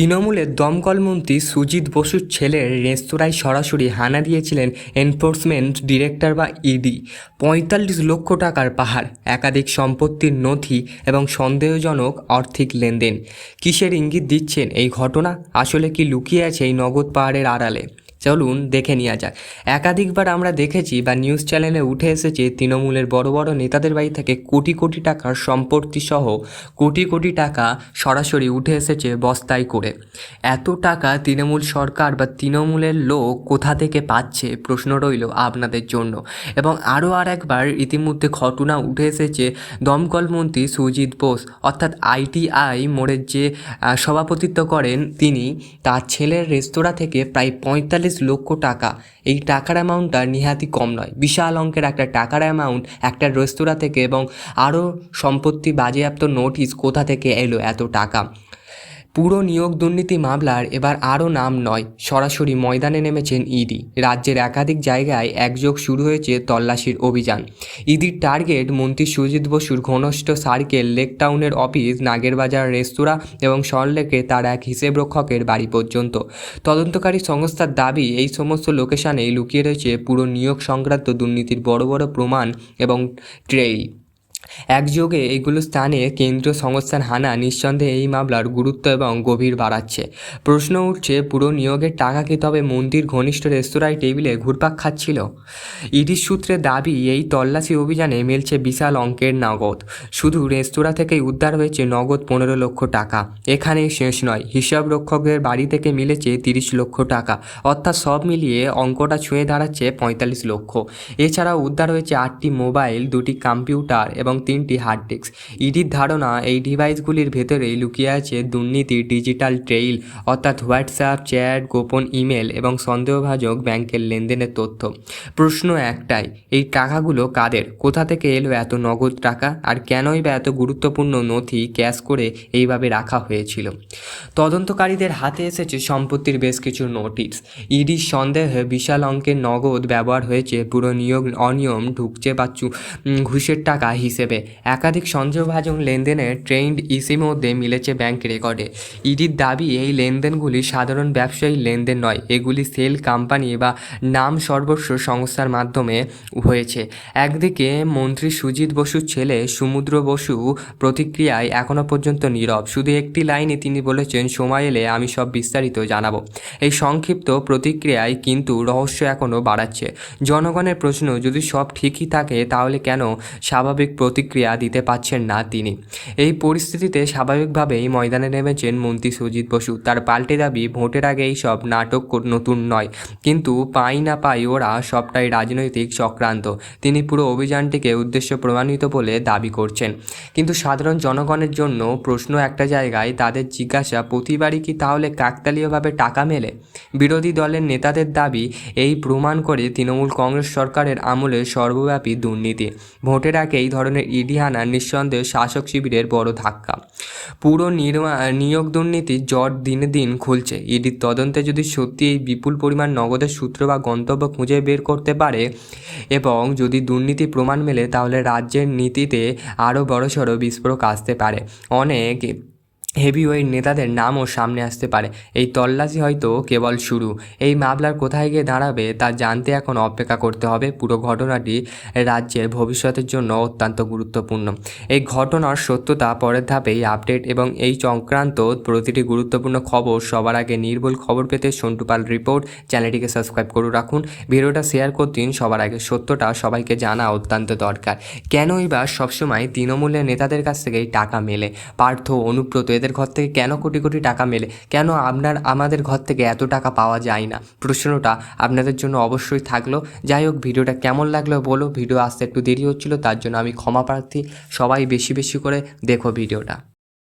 তৃণমূলের দমকলমন্ত্রী সুজিত বসুর ছেলের রেস্তোরাঁয় সরাসরি হানা দিয়েছিলেন এনফোর্সমেন্ট ডিরেক্টর বা ইডি। পঁয়তাল্লিশ লক্ষ টাকার পাহাড়, একাধিক সম্পত্তির নথি এবং সন্দেহজনক আর্থিক লেনদেন। কিসের ইঙ্গিত দিচ্ছেন এই ঘটনা? আসলে কি লুকিয়ে আছে এই নগদ পাহাড়ের আড়ালে? চলুন দেখে নেওয়া যাক। একাধিকবার আমরা দেখেছি বা নিউজ চ্যানেলে উঠে এসেছে তৃণমূলের বড় বড় নেতাদের বাড়ি থেকে কোটি কোটি টাকার সম্পত্তি সহ কোটি কোটি টাকা সরাসরি উঠে এসেছে বস্তায় করে। এত টাকা তৃণমূল সরকার বা তৃণমূলের লোক কোথা থেকে পাচ্ছে? প্রশ্ন রইল আপনাদের জন্য। এবং আরও আর একবার ইতিমধ্যে ঘটনা উঠে এসেছে দমকল মন্ত্রী সুজিত বোস, অর্থাৎ আইটিআই মোড়ের যে সভাপতিত্ব করেন তিনি, তার ছেলের রেস্তোরাঁ থেকে প্রায় পঁয়তাল্লিশ লক্ষ টাকা। এই টাকার অ্যামাউন্টটা নিহাতি কম নয়। বিশাল অঙ্কের একটা টাকার অ্যামাউন্ট একটা রেস্তোরাঁ থেকে এবং আরও সম্পত্তি বাজেয়াপ্ত নোটিশ কোথা থেকে এলো এত টাকা? পুরো নিয়োগ দুর্নীতি মামলার এবার আরও নাম নয়, সরাসরি ময়দানে নেমেছেন ইডি। রাজ্যের একাধিক জায়গায় একযোগ শুরু হয়েছে তল্লাশির অভিযান। ইডির টার্গেট মন্ত্রী সুজিত বসুর ঘনিষ্ঠ সার্কেল লেক টাউনের অফিস, নাগেরবাজার রেস্তোরাঁ এবং সল্টলেকে তার এক হিসেবরক্ষকের বাড়ি পর্যন্ত। তদন্তকারী সংস্থার দাবি, এই সমস্ত লোকেশানেই লুকিয়ে রয়েছে পুরো নিয়োগ সংক্রান্ত দুর্নীতির বড় বড় প্রমাণ এবং ট্রেইল। একযোগে এইগুলো স্থানে কেন্দ্রীয় সংস্থার হানা নিঃসন্দেহে এই মামলার গুরুত্ব এবং গভীর বাড়াচ্ছে। প্রশ্ন উঠছে, পুরো নিয়োগের টাকা কি তবে মন্দির ঘনিষ্ঠ রেস্তোরাঁয় টেবিলে ঘুরপাক খাচ্ছিল? ইডির সূত্রে দাবি, এই তল্লাশি অভিযানে মিলছে বিশাল অঙ্কের নগদ। শুধু রেস্তোরাঁ থেকেই উদ্ধার হয়েছে নগদ পনেরো লক্ষ টাকা। এখানে শেষ নয়, হিসাব রক্ষকের বাড়ি থেকে মিলেছে তিরিশ লক্ষ টাকা। অর্থাৎ সব মিলিয়ে অঙ্কটা ছুঁয়ে দাঁড়াচ্ছে পঁয়তাল্লিশ লক্ষ। এছাড়াও উদ্ধার হয়েছে আটটি মোবাইল, দুটি কম্পিউটার এবং তিনটি হার্ড ডিস্ক ইডির ধারণা, এই ডিভাইসগুলির ভেতরেই লুকিয়ে আছে দুর্নীতির ডিজিটাল ট্রেইল অর্থাৎ হোয়াটসঅ্যাপ চ্যাট গোপন ইমেল এবং সন্দেহভাজক ব্যাংকের লেনদেনের তথ্য। প্রশ্ন একটাই, এই টাকাগুলো কাদের? কোথা থেকে এলো এত নগদ টাকা? আর কেনই বা এত গুরুত্বপূর্ণ নথি ক্যাশ করে এইভাবে রাখা হয়েছিল? তদন্তকারীদের হাতে এসেছে সম্পত্তির বেশ কিছু নোটিশ ইডির সন্দেহে বিশাল অঙ্কের নগদ ব্যবহার হয়েছে, পুরো নিয়োগ অনিয়ম, ঢুকছে বা ঘুষের টাকা হিসেবে। একাধিক সন্দেহভাজন লেনদেনের ট্রেন্ড ইসিমধ্যে মিলেছে ব্যাংক রেকর্ডে। ইডির দাবি, এই লেনদেনগুলি সাধারণ ব্যবসায়ী লেনদেন নয়, এগুলি সেল কোম্পানি বা নাম সর্বস্ব সংস্থার মাধ্যমে হয়েছে। একদিকে মন্ত্রী সুজিত বসুর ছেলে সমুদ্র বসু প্রতিক্রিয়ায় এখনও পর্যন্ত নীরব। শুধু একটি লাইনে তিনি বলেছেন, সময় এলে আমি সব বিস্তারিত জানাব। এই সংক্ষিপ্ত প্রতিক্রিয়ায় কিন্তু রহস্য এখনও বাড়াচ্ছে। জনগণের প্রশ্ন, যদি সব ঠিকই থাকে, তাহলে কেন স্বাভাবিক প্রতিক্রিয়া দিতে পারছেন না তিনি। এই পরিস্থিতিতে স্বাভাবিকভাবেই ময়দানে নেমেছেন মন্ত্রী সুজিত বসু। তার পাল্টে দাবি, ভোটের আগে এই সব নাটক নতুন নয়। কিন্তু পাই না পাই ওরা সবটাই রাজনৈতিক চক্রান্ত। তিনি পুরো অভিযানটিকে উদ্দেশ্য প্রমাণিত বলে দাবি করছেন। কিন্তু সাধারণ জনগণের জন্য প্রশ্ন একটা জায়গায়, তাদের জিজ্ঞাসা, প্রতিবারই কি তাহলে কাকতালীয়ভাবে টাকা মেলে? বিরোধী দলের নেতাদের দাবি, এই প্রমাণ করে তৃণমূল কংগ্রেস সরকারের আমলে সর্বব্যাপী দুর্নীতি। ভোটের আগে এই ধরনের ইডি হানা নিঃসন্দেহে শাসক শিবিরের বড় ধাক্কা। পুরো নিয়োগ দুর্নীতির জট দিনে দিন খুলছে। ইডির তদন্তে যদি সত্যি এই বিপুল পরিমাণ নগদের সূত্র বা গন্তব্য খুঁজে বের করতে পারে এবং যদি দুর্নীতি প্রমাণ মেলে, তাহলে রাজ্যের নীতিতে আরও বড়সড় বিস্ফোরক আসতে পারে। অনেক হেভিওয়েট নেতাদের নামও সামনে আসতে পারে। এই তল্লাশি হয়তো কেবল শুরু। এই মামলার কোথায় গিয়ে দাঁড়াবে তা জানতে এখন অপেক্ষা করতে হবে। পুরো ঘটনাটি রাজ্যের ভবিষ্যতের জন্য অত্যন্ত গুরুত্বপূর্ণ। এই ঘটনার সত্যতা পরের ধাপেই আপডেট এবং এই সংক্রান্ত প্রতিটি গুরুত্বপূর্ণ খবর সবার আগে নির্ভুল খবর পেতে সন্টুপাল রিপোর্ট। চ্যানেলটিকে সাবস্ক্রাইব করে রাখুন। ভিডিওটা শেয়ার করে দিন সবার আগে সত্যটা সবাইকে জানা অত্যন্ত দরকার। কেনই বা সবসময় তৃণমূলের নেতাদের কাছ থেকেই টাকা মেলে? পার্থ অনুব্রত, এদের ঘর থেকে কেন কোটি কোটি টাকা মেলে? কেন আপনার, আমাদের ঘর থেকে এত টাকা পাওয়া যায় না? প্রশ্নটা আপনাদের জন্য অবশ্যই থাকল। যাই হোক, ভিডিওটা কেমন লাগল বলো। ভিডিও আসতে একটু দেরি হচ্ছিল, তার জন্য আমি ক্ষমা প্রার্থী। সবাই বেশি বেশি করে দেখো ভিডিওটা।